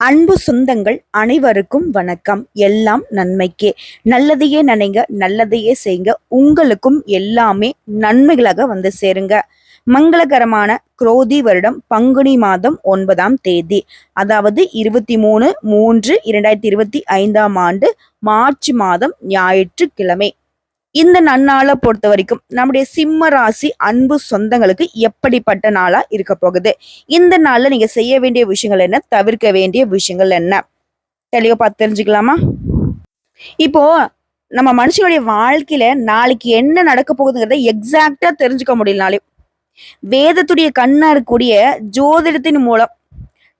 அன்பு சொந்தங்கள் அனைவருக்கும் வணக்கம். எல்லாம் நன்மைக்கே. நல்லதையே நினைங்க நல்லதையே செய்யுங்க. உங்களுக்கும் எல்லாமே நன்மைகளாக வந்து சேருங்க. மங்களகரமான குரோதி வருடம் பங்குனி மாதம் ஒன்பதாம் தேதி. அதாவது இருபத்தி மூணு மூன்று இரண்டாயிரத்தி இருபத்தி ஐந்தாம் ஆண்டு மார்ச் மாதம் ஞாயிற்றுக்கிழமை. இந்த நன்னாளை பொறுத்த வரைக்கும் நம்முடைய சிம்ம ராசி அன்பு சொந்தங்களுக்கு எப்படிப்பட்ட நாளா இருக்க போகுது? இந்த நாள்ல நீங்க செய்ய வேண்டிய விஷயங்கள் என்ன? தவிர்க்க வேண்டிய விஷயங்கள் என்ன? தெளிவா பார்த்து தெரிஞ்சுக்கலாமா? இப்போ நம்ம மனுஷனுடைய வாழ்க்கையில நாளைக்கு என்ன நடக்க போகுதுங்கிறத எக்ஸாக்டா தெரிஞ்சுக்க முடியலனாலே வேதத்துடைய கண்ணா இருக்கக்கூடிய ஜோதிடத்தின் மூலம்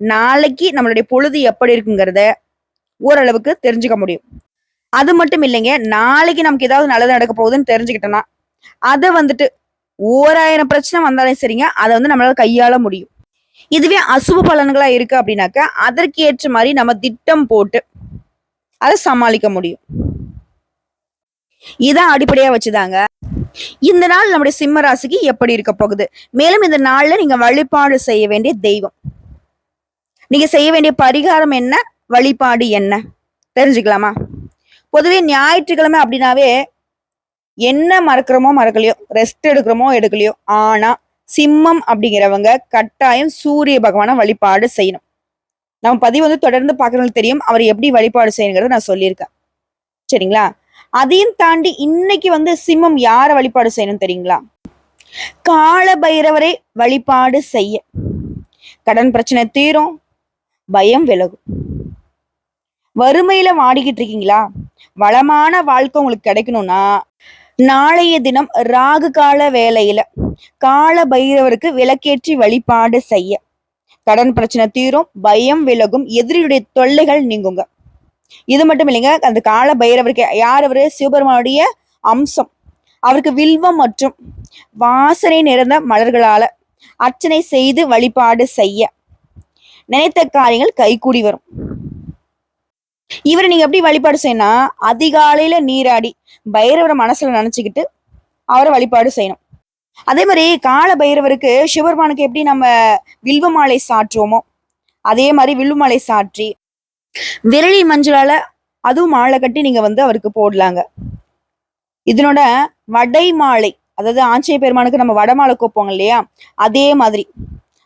நாளைக்கு நம்மளுடைய பொழுது எப்படி இருக்குங்கிறத ஓரளவுக்கு தெரிஞ்சுக்க முடியும். அது மட்டும் இல்லைங்க நாளைக்கு நமக்கு ஏதாவது நல்லது நடக்க போகுதுன்னு தெரிஞ்சுக்கிட்டோம்னா அதை வந்துட்டு ஓராயிரம் பிரச்சனை வந்தாலும் சரிங்க அதை வந்து நம்மளால கையாள முடியும். இதுவே அசுப பலன்களா இருக்கு அப்படின்னாக்கா அதற்கு ஏற்ற மாதிரி நம்ம திட்டம் போட்டு அதை சமாளிக்க முடியும். இதான் அடிப்படையா வச்சுதாங்க. இந்த நாள் நம்முடைய சிம்ம ராசிக்கு எப்படி இருக்க போகுது? மேலும் இந்த நாள்ல நீங்க வழிபாடு செய்ய வேண்டிய தெய்வம். நீங்க செய்ய வேண்டிய பரிகாரம் என்ன? வழிபாடு என்ன? தெரிஞ்சுக்கலாமா? பொதுவே ஞாயிற்றுக்கிழமை அப்படின்னாவே என்ன மறக்கிறோமோ மறக்கலையோ ரெஸ்ட் எடுக்கிறோமோ எடுக்கலையோ ஆனா சிம்மம் அப்படிங்கிறவங்க கட்டாயம் சூரிய பகவானை வழிபாடு செய்யணும். நம்ம பதிவு வந்து தொடர்ந்து பார்க்குறவங்களுக்கு தெரியும் அவர் எப்படி வழிபாடு செய்யணுங்கிறத நான் சொல்லியிருக்கேன். சரிங்களா? அதையும் தாண்டி இன்னைக்கு வந்து சிம்மம் யாரை வழிபாடு செய்யணும் தெரியுங்களா? கால பைரவரை வழிபாடு செய்ய. கடன் பிரச்சனை தீரும் பயம் விலகும். வறுமையில வாடிக்கிட்டு இருக்கீங்களா? வளமான வாழ்க்கை உங்களுக்கு கிடைக்கணும்னா நாளைய தினம் ராகு கால வேலையில கால பைரவருக்கு விளக்கேற்றி வழிபாடு செய்ய. கடன் பிரச்சனை தீரும் பயம் விலகும் எதிரியுடைய தொல்லைகள் நீங்குங்க. இது மட்டும் இல்லைங்க அந்த கால பைரவருக்கு யார் அவரு? சிவபெருமானுடைய அம்சம். அவருக்கு வில்வம் மற்றும் வாசனை நிறைந்த மலர்களால அர்ச்சனை செய்து வழிபாடு செய்ய. நினைத்த காரியங்கள் கைகூடி வரும். இவரை நீங்க எப்படி வழிபாடு செய்யணும் அதிகாலையில நீராடி பைரவரை மனசுல நினைச்சுக்கிட்டு அவரை வழிபாடு செய்யணும். அதே மாதிரி கால பைரவருக்கு சிவபெருமானுக்கு எப்படி நம்ம வில்வ மாலை சாற்றுவோமோ அதே மாதிரி வில்வ மாலை சாற்றி விரலி மஞ்சளால அதுவும் மாலை கட்டி நீங்க வந்து அவருக்கு போடலாங்க. இதனோட வடை மாலை அதாவது ஆஞ்சநேய பெருமானுக்கு நம்ம வடமாலை கோப்போங்க இல்லையா? அதே மாதிரி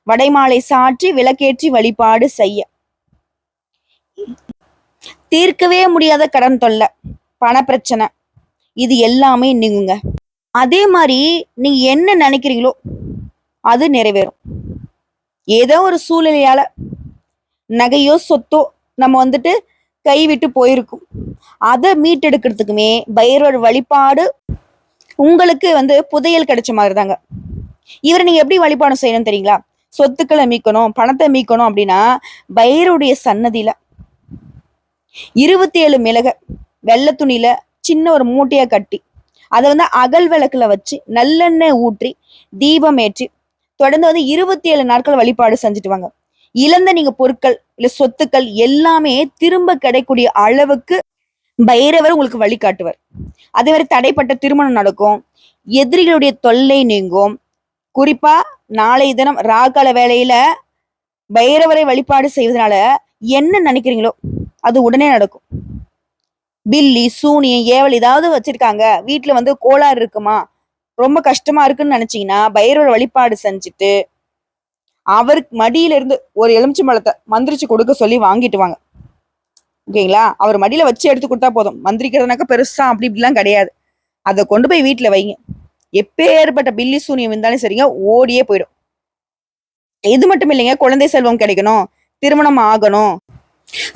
வடைமாலை சாற்றி விளக்கேற்றி வழிபாடு செய்ய. தீர்க்கவே முடியாத கடன் தொல்லை பண பிரச்சனை. இது எல்லாமே நீங்குங்க. அதே மாதிரி நீங்க என்ன நினைக்கிறீங்களோ அது நிறைவேறும். ஏதோ ஒரு சூழ்நிலையால நகையோ சொத்தோ நம்ம வந்துட்டு கைவிட்டு போயிருக்கும். அதை மீட்டெடுக்கிறதுக்குமே பைரவர் வழிபாடு உங்களுக்கு வந்து புதையல் கிடைச்ச மாதிரி தாங்க இவரை நீங்க எப்படி வழிபாடு செய்யணும் தெரியுங்களா? சொத்துக்களை மீட்கணும் பணத்தை மீட்கணும் அப்படின்னா பைரவருடைய சன்னதியில இருபத்தி ஏழு மிளக வெள்ளை துணியில சின்ன ஒரு மூட்டையா கட்டி அதை வந்து அகல் விளக்குல வச்சு நல்லெண்ணெய் ஊற்றி தீபம் ஏற்றி தொடர்ந்து வந்து இருபத்தி ஏழு நாட்கள் வழிபாடு செஞ்சுட்டு வாங்க இழந்த நீங்க பொருட்கள் இல்ல சொத்துக்கள் எல்லாமே திரும்ப கிடைக்கூடிய அளவுக்கு பைரவர் உங்களுக்கு வழிகாட்டுவர் அதே மாதிரி தடைப்பட்ட திருமணம் நடக்கும் எதிரிகளுடைய தொல்லை நீங்கும். குறிப்பா நாளைய தினம் ராகால வேலையில பைரவரை வழிபாடு செய்வதனால என்ன நினைக்கிறீங்களோ அது உடனே நடக்கும். பில்லி சூனியம் ஏவல் ஏதாவது வச்சிருக்காங்க. வீட்டுல வந்து கோளாறு இருக்குமா? ரொம்ப கஷ்டமா இருக்குன்னு நினைச்சீங்கன்னா பைரவர் வழிபாடு செஞ்சுட்டு அவருக்கு மடியில இருந்து ஒரு எலுமிச்சை பழத்தை மந்திரிச்சு கொடுக்க சொல்லி வாங்கிட்டு வாங்க. ஓகேங்களா? அவர் மடியில வச்சு எடுத்து கொடுத்தா போதும். மந்திரிக்கிறதுனாக்க பெருசா அப்படி இப்படிலாம் கிடையாது. அதை கொண்டு போய் வீட்டுல வைங்க. எப்பேற்பட்ட பில்லி சூனியம் இருந்தாலும் சரிங்க ஓடியே போயிடும். இது மட்டும் இல்லைங்க குழந்தை செல்வம் கிடைக்கணும். திருமணம் ஆகணும்.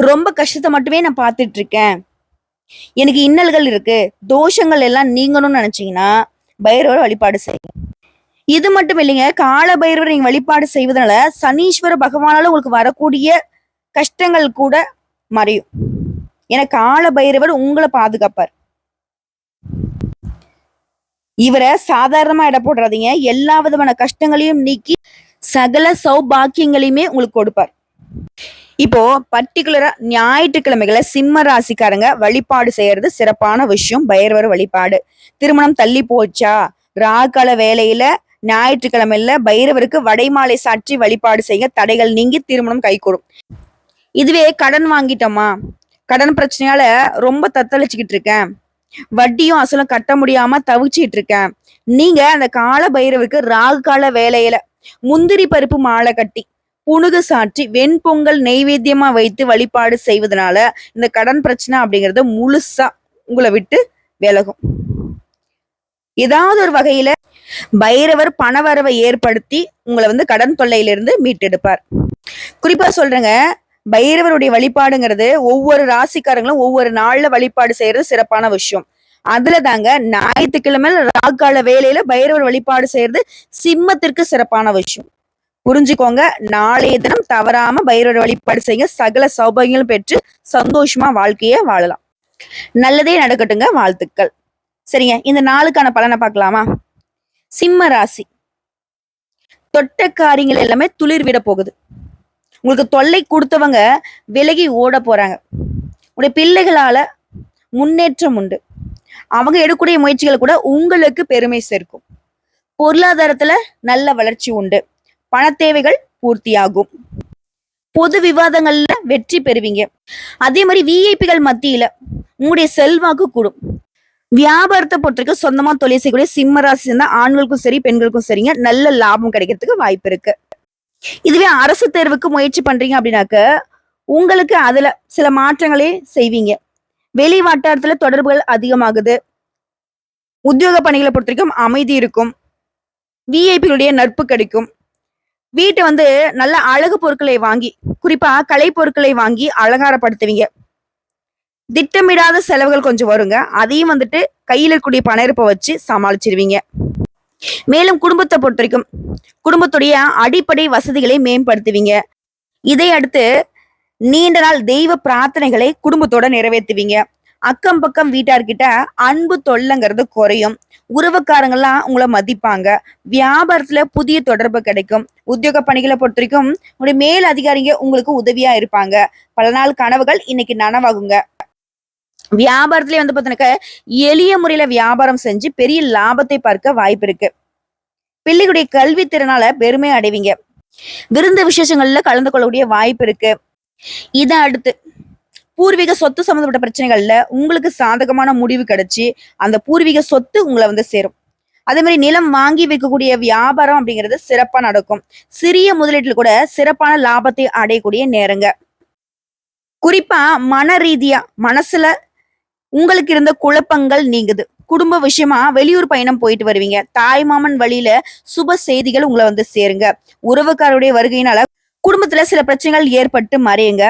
ரொம்ப கஷ்டத்தை மட்டுமே நான் பார்த்துட்டு இருக்கேன் எனக்கு இன்னல்கள் இருக்கு. தோஷங்கள் எல்லாம் நீங்கணும்னு நினைச்சீங்கன்னா பைரவர் வழிபாடு செய்யுங்க. இது மட்டும் இல்லைங்க கால பைரவர் நீங்க வழிபாடு செய்வதனால சனீஸ்வர பகவானால உங்களுக்கு வரக்கூடிய கஷ்டங்கள் கூட மறையும். ஏன்னா கால பைரவர் உங்களை பாதுகாப்பார். இவரை சாதாரணமா இட போடுறாதீங்க எல்லா விதமான கஷ்டங்களையும் நீக்கி சகல சௌபாக்கியங்களையுமே உங்களுக்கு கொடுப்பார். இப்போ பர்டிகுலரா ஞாயிற்றுக்கிழமைகளை சிம்ம ராசிக்காரங்க வழிபாடு செய்யறது சிறப்பான விஷயம். பைரவர் வழிபாடு. திருமணம் தள்ளி போச்சா? ராகால வேலையில ஞாயிற்றுக்கிழமையில பைரவருக்கு வடைமாலை சாற்றி வழிபாடு செய்ய தடைகள் நீங்கி திருமணம் கைகூடும். இதுவே கடன் வாங்கிட்டோமா? கடன் பிரச்சனையால ரொம்ப தத்தளிச்சுக்கிட்டு இருக்கேன். வட்டியும் அசலும் கட்ட முடியாம தவிச்சிட்டு இருக்கேன். நீங்க அந்த கால பைரவருக்கு ராகு கால வேலையில முந்திரி பருப்பு மாலை கட்டி புனுகு சாற்றி வெண்பொங்கல் நெய்வேத்தியமா வைத்து வழிபாடு செய்வதனால இந்த கடன் பிரச்சனை அப்படிங்கறது முழுசா உங்களை விட்டு விலகும். ஏதாவது ஒரு வகையில பைரவர் பணவரவை ஏற்படுத்தி உங்களை வந்து கடன் தொல்லையிலிருந்து மீட்டெடுப்பார். குறிப்பா சொல்றேங்க பைரவருடைய வழிபாடுங்கிறது ஒவ்வொரு ராசிக்காரங்களும் ஒவ்வொரு நாள்ல வழிபாடு செய்யறது சிறப்பான விஷயம். அதுல தாங்க ஞாயிற்றுக்கிழமை ராக்கால வேலையில பைரவர் வழிபாடு செய்யறது சிம்மத்திற்கு சிறப்பான விஷயம். புரிஞ்சுக்கோங்க. நாளைய தினம் தவறாம பைரவர் வழிபாடு செய்ய சகல சௌபாகியங்களும் பெற்று சந்தோஷமா வாழ்க்கைய வாழலாம். நல்லதே நடக்கட்டுங்க. வாழ்த்துக்கள். சரிங்க. இந்த நாளுக்கான பலனை பார்க்கலாமா? சிம்ம ராசி. தொட்ட காரியங்கள் எல்லாமே துளிர் விட போகுது. உங்களுக்கு தொல்லை கொடுத்தவங்க விலகி ஓட போறாங்க. உடைய பிள்ளைகளால முன்னேற்றம் உண்டு. அவங்க எடுக்கக்கூடிய முயற்சிகள் கூட உங்களுக்கு பெருமை சேர்க்கும். பொருளாதாரத்துல நல்ல வளர்ச்சி உண்டு. பண தேவைகள் பூர்த்தியாகும். பொது விவாதங்கள்ல வெற்றி பெறுவீங்க. அதே மாதிரி விஐபிகள் மத்தியில உங்களுடைய செல்வாக்கு கூடும். வியாபாரத்தை பொறுத்தவரைக்கும் சொந்தமா தொழில் செய்யக்கூடிய சிம்ம ராசி சேர்ந்த ஆண்களுக்கும் சரி பெண்களுக்கும் சரிங்க. நல்ல லாபம் கிடைக்கிறதுக்கு வாய்ப்பு இருக்கு. இதுவே அரசு தேர்வுக்கு முயற்சி பண்றீங்க அப்படின்னாக்க உங்களுக்கு அதுல சில மாற்றங்களே செய்வீங்க. வெளி வட்டாரத்துல தொடர்புகள் அதிகமாகுது. உத்தியோக பணிகளை பொறுத்த வரைக்கும் அமைதி இருக்கும். விஐபிகளுடைய நட்பு கிடைக்கும். வீட்டை வந்து நல்ல அழகு பொருட்களை வாங்கி குறிப்பா கலை பொருட்களை வாங்கி அலங்காரப்படுத்துவீங்க. திட்டமிடாத செலவுகள் கொஞ்சம் வருங்க. அதையும் வந்துட்டு கையில் இருக்கக்கூடிய பண இருப்பை வச்சு சமாளிச்சிருவீங்க. மேலும் குடும்பத்தை பொறுத்த வரைக்கும் குடும்பத்துடைய அடிப்படை வசதிகளை மேம்படுத்துவீங்க. இதை அடுத்து நீண்ட நாள் தெய்வ பிரார்த்தனைகளை குடும்பத்தோட நிறைவேற்றுவீங்க. அக்கம் பக்கம் வீட்டார்கிட்ட அன்பு தொல்லைங்கிறது குறையும். உறவுக்காரங்கெல்லாம் உங்களை மதிப்பாங்க. வியாபாரத்துல புதிய தொடர்பு கிடைக்கும். உத்தியோக பணிகளை பொறுத்த வரைக்கும் உங்களுடைய மேல் அதிகாரிங்க உங்களுக்கு உதவியா இருப்பாங்க. பல நாள் கனவுகள் இன்னைக்கு நனவாகுங்க. வியாபாரத்திலே வந்து பார்த்தீங்கன்னாக்க எளிய முறையில வியாபாரம் செஞ்சு பெரிய லாபத்தை பார்க்க வாய்ப்பு இருக்கு. பிள்ளைகளுடைய கல்வி திறனால பெருமை அடைவீங்க. விருந்து விசேஷங்கள்ல கலந்து கொள்ளக்கூடிய வாய்ப்பு இருக்கு. இதை அடுத்து பூர்வீக சொத்து சம்மந்தப்பட்ட பிரச்சனைகள்ல உங்களுக்கு சாதகமான முடிவு கிடைச்சி அந்த பூர்வீக சொத்து உங்களை வந்து சேரும். அதே மாதிரி நிலம் வாங்கி வைக்கக்கூடிய வியாபாரம் அப்படிங்கிறது சிறப்பா நடக்கும். சிறிய முதலீட்டில் கூட சிறப்பான லாபத்தை அடையக்கூடிய நேரங்க. குறிப்பா மன ரீதியா மனசுல உங்களுக்கு இருந்த குழப்பங்கள் நீங்குது. குடும்ப விஷயமா வெளியூர் பயணம் போயிட்டு வருவீங்க. தாய் மாமன் வழியில சுப செய்திகள் உங்களை வந்து சேருங்க. உறவுக்காரருடைய வருகையினால குடும்பத்துல சில பிரச்சனைகள் ஏற்பட்டு மறையுங்க.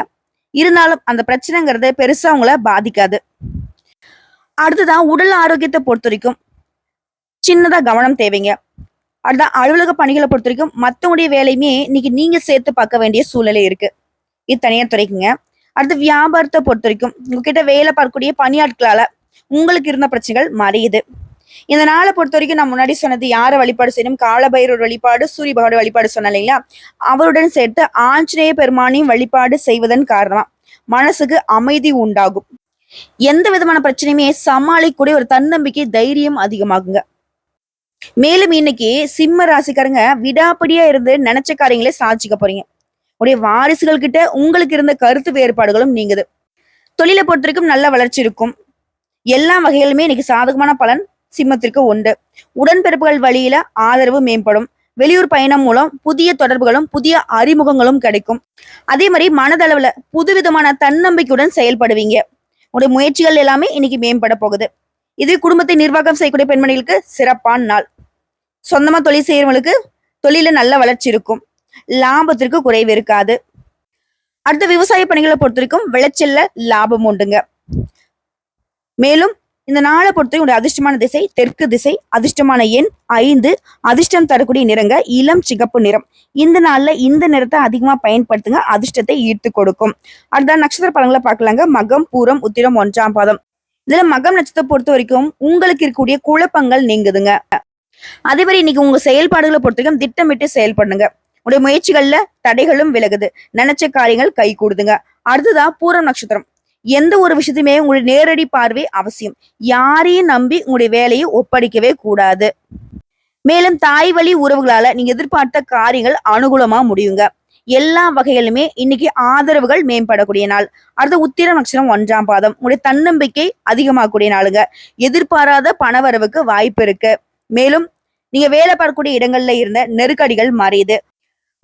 இருந்தாலும் அந்த பிரச்சனைங்கிறது பெருசா உங்களை பாதிக்காது. அடுத்ததான் உடல் ஆரோக்கியத்தை பொறுத்த வரைக்கும் சின்னதா கவனம் தேவைங்க. அடுத்த அலுவலக பணிகளை பொறுத்த வரைக்கும் மற்றவங்களுடைய வேலையுமே இன்னைக்கு நீங்க சேர்த்து பார்க்க வேண்டிய சூழ்நிலை இருக்கு. இது தனியார் துறைக்குங்க. அடுத்து வியாபாரத்தை பொறுத்த வரைக்கும் உங்ககிட்ட வேலை பார்க்கக்கூடிய பணியாட்களால உங்களுக்கு இருந்த பிரச்சனைகள் மறையுது. இந்த நாளை பொறுத்த வரைக்கும் நான் முன்னாடி சொன்னது யாரை வழிபாடு செய்யணும்? காலபைரவர் வழிபாடு சூரிய பகவான் வழிபாடு சொன்னேன் இல்லைங்களா? அவருடன் சேர்த்து ஆஞ்சநேய பெருமானையும் வழிபாடு செய்வதன் காரணமா மனசுக்கு அமைதி உண்டாகும். எந்த விதமான பிரச்சனையுமே சமாளிக்கக்கூடிய ஒரு தன்னம்பிக்கை தைரியம் அதிகமாகுங்க. மேலும் இன்னைக்கு சிம்ம ராசிக்காரங்க விடாப்படியா இருந்து நினைச்ச காரியங்களே சாதிச்சுக்க போறீங்க. உடைய வாரிசுகள் கிட்ட உங்களுக்கு இருந்த கருத்து வேறுபாடுகளும் நீங்குது. தொழிலை பொறுத்த வரைக்கும் நல்ல வளர்ச்சி இருக்கும். எல்லா வகையிலுமே இன்னைக்கு சாதகமான பலன் சிம்மத்திற்கு உண்டு. உடன்பிறப்புகள் வழியில ஆதரவு மேம்படும். வெளியூர் பயணம் மூலம் புதிய தொடர்புகளும் புதிய அறிமுகங்களும் கிடைக்கும். அதே மாதிரி மனதளவுல புதுவிதமான தன்னம்பிக்கையுடன் செயல்படுவீங்க. உடைய முயற்சிகள் எல்லாமே இன்னைக்கு மேம்பட போகுது. இது குடும்பத்தை நிர்வாகம் செய்யக்கூடிய பெண்மணிகளுக்கு சிறப்பான நாள். சொந்தமா தொழில் செய்யறவங்களுக்கு தொழில நல்ல வளர்ச்சி இருக்கும். லாபத்திற்கு குறைவு இருக்காது. அடுத்த விவசாய பணிகளை பொறுத்த வரைக்கும் விளைச்சல்ல லாபம் உண்டுங்க. மேலும் இந்த நாளை பொறுத்தவரை உடைய அதிர்ஷ்டமான திசை தெற்கு திசை அதிர்ஷ்டமான எண் ஐந்து. அதிர்ஷ்டம் தரக்கூடிய நிறங்க இளம் சிகப்பு நிறம். இந்த நாள்ல இந்த நிறத்தை அதிகமா பயன்படுத்துங்க. அதிர்ஷ்டத்தை ஈர்த்து கொடுக்கும். அடுத்த நட்சத்திர பலங்களை பார்க்கலாங்க. மகம் பூரம் உத்திரம் ஒன்றாம் பாதம். இதுல மகம் நட்சத்திரத்தை பொறுத்த வரைக்கும் உங்களுக்கு இருக்கக்கூடிய குழப்பங்கள் நீங்குதுங்க. அதே மாதிரி இன்னைக்கு உங்க செயல்பாடுகளை பொறுத்த வரைக்கும் திட்டமிட்டு செயல்படுங்க. உடைய முயற்சிகள்ல தடைகளும் விலகுது. நினைச்ச காரியங்கள் கை கூடுதுங்க அடுத்ததா பூரம் நட்சத்திரம். எந்த ஒரு விஷயத்தையுமே உங்களுடைய நேரடி பார்வை அவசியம். யாரையும் நம்பி உங்களுடைய வேலையை ஒப்படைக்கவே கூடாது. மேலும் தாய் வழி உறவுகளால நீங்க எதிர்பார்த்த காரியங்கள் அனுகூலமா முடியுங்க. எல்லா வகையிலுமே இன்னைக்கு ஆதரவுகள் மேம்படக்கூடிய நாள். அடுத்த உத்திர நட்சத்திரம் ஒன்றாம் பாதம். உங்களுடைய தன்னம்பிக்கை அதிகமாகக்கூடிய நாளுங்க. எதிர்பாராத பணவரவுக்கு வாய்ப்பு இருக்கு. மேலும் நீங்க வேலை பார்க்கக்கூடிய இடங்கள்ல இருந்த நெருக்கடிகள் மறையுது.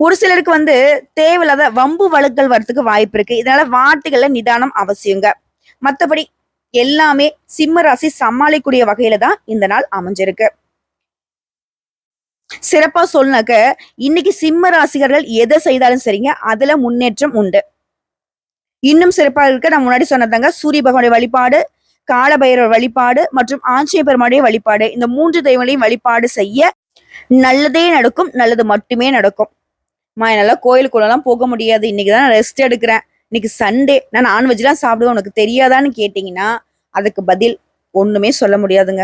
ஒரு சிலருக்கு வந்து தேவையில்லாத வம்பு வழுக்கள் வரத்துக்கு வாய்ப்பு இருக்கு. இதனால வார்த்தைகள்ல நிதானம் அவசியங்க. மற்றபடி எல்லாமே சிம்ம ராசி சமாளிக்கூடிய வகையில தான் இந்த நாள் அமைஞ்சிருக்கு. சிறப்பா சொல்லினாக்க இன்னைக்கு சிம்ம ராசிகர்கள் எதை செய்தாலும் சரிங்க அதுல முன்னேற்றம் உண்டு. இன்னும் சிறப்பா இருக்க நான் முன்னாடி சொன்னதாங்க சூரிய பகவானுடைய வழிபாடு காலபைரவர் வழிபாடு மற்றும் ஆஞ்சநேய பெருமானுடைய வழிபாடு. இந்த மூன்று தெய்வங்களையும் வழிபாடு செய்ய நல்லதே நடக்கும் நல்லது மட்டுமே நடக்கும். மா என்னால கோயிலுக்குள்ளலாம் போக முடியாது. இன்னைக்கு தான் ரெஸ்ட் எடுக்கிறேன். இன்னைக்கு சண்டே நான் நான்வெஜ்லாம் சாப்பிடுவேன். உனக்கு தெரியாதான்னு கேட்டிங்கன்னா அதுக்கு பதில் ஒண்ணுமே சொல்ல முடியாதுங்க.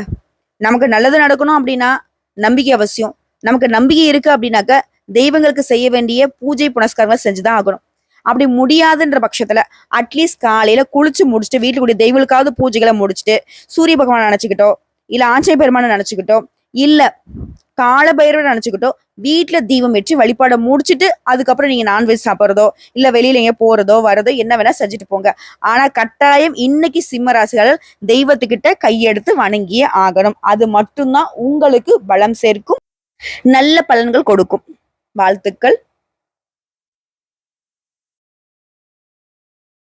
நமக்கு நல்லது நடக்கணும் அப்படின்னா நம்பிக்கை அவசியம். நமக்கு நம்பிக்கை இருக்கு அப்படின்னாக்க தெய்வங்களுக்கு செய்ய வேண்டிய பூஜை புனஸ்காரங்களை செஞ்சுதான் ஆகணும். அப்படி முடியாதுன்ற பட்சத்துல அட்லீஸ்ட் காலையில குளிச்சு முடிச்சுட்டு வீட்டுல தெய்வங்களுக்காவது பூஜைகளை முடிச்சுட்டு சூரிய பகவான் நினைச்சுக்கிட்டோ இல்ல ஆஞ்சநேய பெருமானை நினைச்சுக்கிட்டோ இல்ல காலபைரவர் நினைச்சுக்கிட்டோ வீட்டுல தீபம் வச்சு வழிபாடை முடிச்சுட்டு அதுக்கப்புறம் நீங்க நான்வெஜ் சாப்பிட்றதோ இல்ல வெளியில எங்க போறதோ வரதோ என்ன வேணா செஞ்சுட்டு போங்க. ஆனா கட்டாயம் இன்னைக்கு சிம்மராசிகள் தெய்வத்துக்கிட்ட கையெடுத்து வணங்கியே ஆகணும். அது மட்டும்தான் உங்களுக்கு பலம் சேர்க்கும் நல்ல பலன்கள் கொடுக்கும். வாழ்த்துக்கள்.